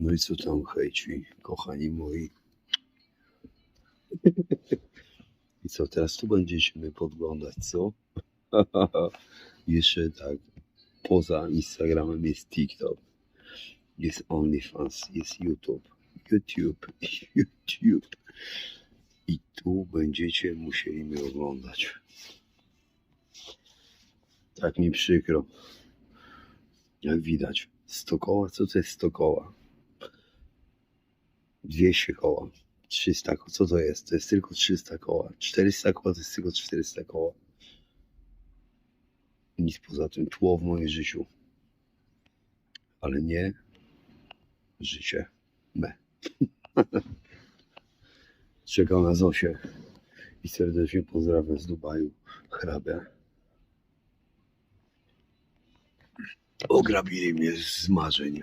No i co tam, hejci, kochani moi? I co, teraz tu będziemy podglądać, co? Jeszcze tak, poza Instagramem jest TikTok, jest OnlyFans, jest YouTube, YouTube, YouTube. I tu będziecie musieli mnie oglądać. Tak mi przykro. Jak widać, 100 koła, co to jest 100 koła? 200 koła, 300 koła, co to jest? To jest tylko 300 koła. 400 koła to jest tylko 400 koła. Nic poza tym, tło w moim życiu. Ale nie życie me. Czekam na Zosię i serdecznie pozdrawiam z Dubaju, hrabia. Ograbili mnie z marzeń.